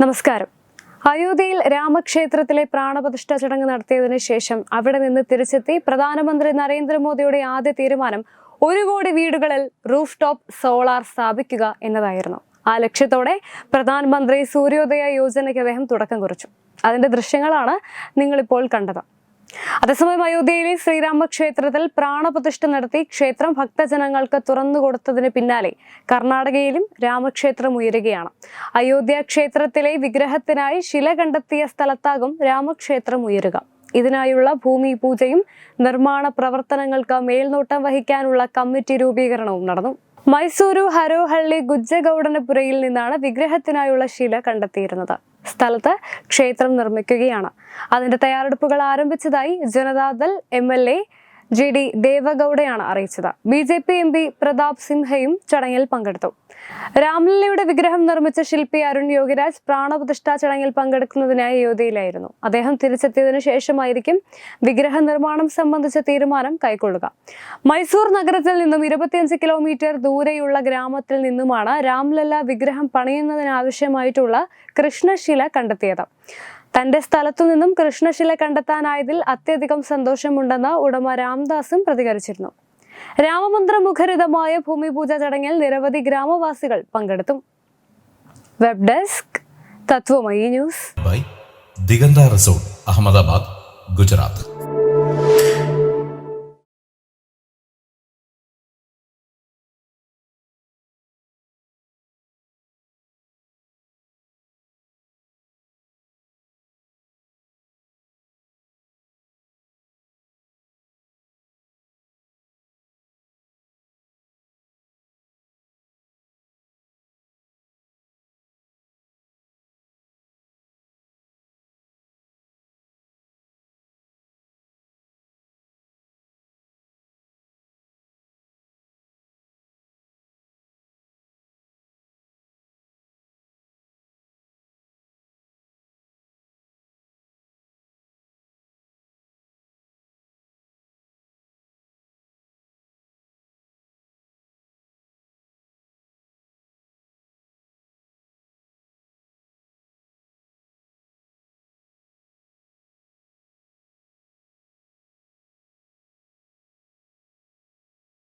നമസ്കാരം അയോധ്യയിൽ രാമക്ഷേത്രത്തിലെ പ്രാണപ്രതിഷ്ഠ ചടങ്ങ് നടത്തിയതിനു ശേഷം അവിടെ നിന്ന് തിരിച്ചെത്തി പ്രധാനമന്ത്രി നരേന്ദ്രമോദിയുടെ ആദ്യ തീരുമാനം ഒരു കോടി വീടുകളിൽ റൂഫ് ടോപ്പ് സോളാർ സ്ഥാപിക്കുക എന്നതായിരുന്നു. ആ ലക്ഷ്യത്തോടെ പ്രധാനമന്ത്രി സൂര്യോദയ യോജനയ്ക്ക് അദ്ദേഹം തുടക്കം കുറിച്ചു. അതിന്റെ ദൃശ്യങ്ങളാണ് നിങ്ങളിപ്പോൾ കണ്ടത്. അതേസമയം അയോധ്യയിലെ ശ്രീരാമക്ഷേത്രത്തിൽ പ്രാണപ്രതിഷ്ഠ നടത്തി ക്ഷേത്രം ഭക്തജനങ്ങൾക്ക് തുറന്നു കൊടുത്തതിന് പിന്നാലെ കർണാടകയിലും രാമക്ഷേത്രം ഉയരുകയാണ്. അയോധ്യ ക്ഷേത്രത്തിലെ വിഗ്രഹത്തിനായി ശില കണ്ടെത്തിയ സ്ഥലത്താകും രാമക്ഷേത്രം ഉയരുക. ഇതിനായുള്ള ഭൂമി പൂജയും നിർമ്മാണ പ്രവർത്തനങ്ങൾക്ക് മേൽനോട്ടം വഹിക്കാനുള്ള കമ്മിറ്റി രൂപീകരണവും നടന്നു. മൈസൂരു ഹരോഹള്ളി ഗുജ്ജഗൌഡനപുരയിൽ നിന്നാണ് വിഗ്രഹത്തിനായുള്ള ശില കണ്ടെത്തിയിരുന്നത്. സ്ഥലത്ത് ക്ഷേത്രം നിർമ്മിക്കുകയാണ്. അതിന്റെ തയ്യാറെടുപ്പുകൾ ആരംഭിച്ചതായി Janata Dal M L A G D ദേവഗൌഡയാണ് അറിയിച്ചത്. B J P M P Pratap സിംഹയും ചടങ്ങിൽ പങ്കെടുത്തു. രാംലല്ലയുടെ വിഗ്രഹം നിർമ്മിച്ച ശില്പി അരുൺ യോഗിരാജ് പ്രാണപ്രതിഷ്ഠാ ചടങ്ങിൽ പങ്കെടുക്കുന്നതിനായി അയോധ്യയിലായിരുന്നു അദ്ദേഹം തിരിച്ചെത്തിയതിനു ശേഷമായിരിക്കും വിഗ്രഹ നിർമ്മാണം സംബന്ധിച്ച തീരുമാനം കൈക്കൊള്ളുക. മൈസൂർ നഗരത്തിൽ നിന്നും ഇരുപത്തിയഞ്ച് കിലോമീറ്റർ ദൂരെയുള്ള ഗ്രാമത്തിൽ നിന്നുമാണ് രാംലല്ല വിഗ്രഹം പണിയുന്നതിനാവശ്യമായിട്ടുള്ള കൃഷ്ണശില കണ്ടെത്തിയത്. തന്റെ സ്ഥലത്തു നിന്നും കൃഷ്ണശില കണ്ടെത്താനായതിൽ അത്യധികം സന്തോഷമുണ്ടെന്ന് ഉടമ രാംദാസും പ്രതികരിച്ചിരുന്നു. രാമമന്ത്ര മുഖരിതമായ ഭൂമിപൂജ ചടങ്ങിൽ നിരവധി ഗ്രാമവാസികൾ പങ്കെടുത്തു. Web desk Tatwamayi news. Diganta resort Ahmedabad Gujarat.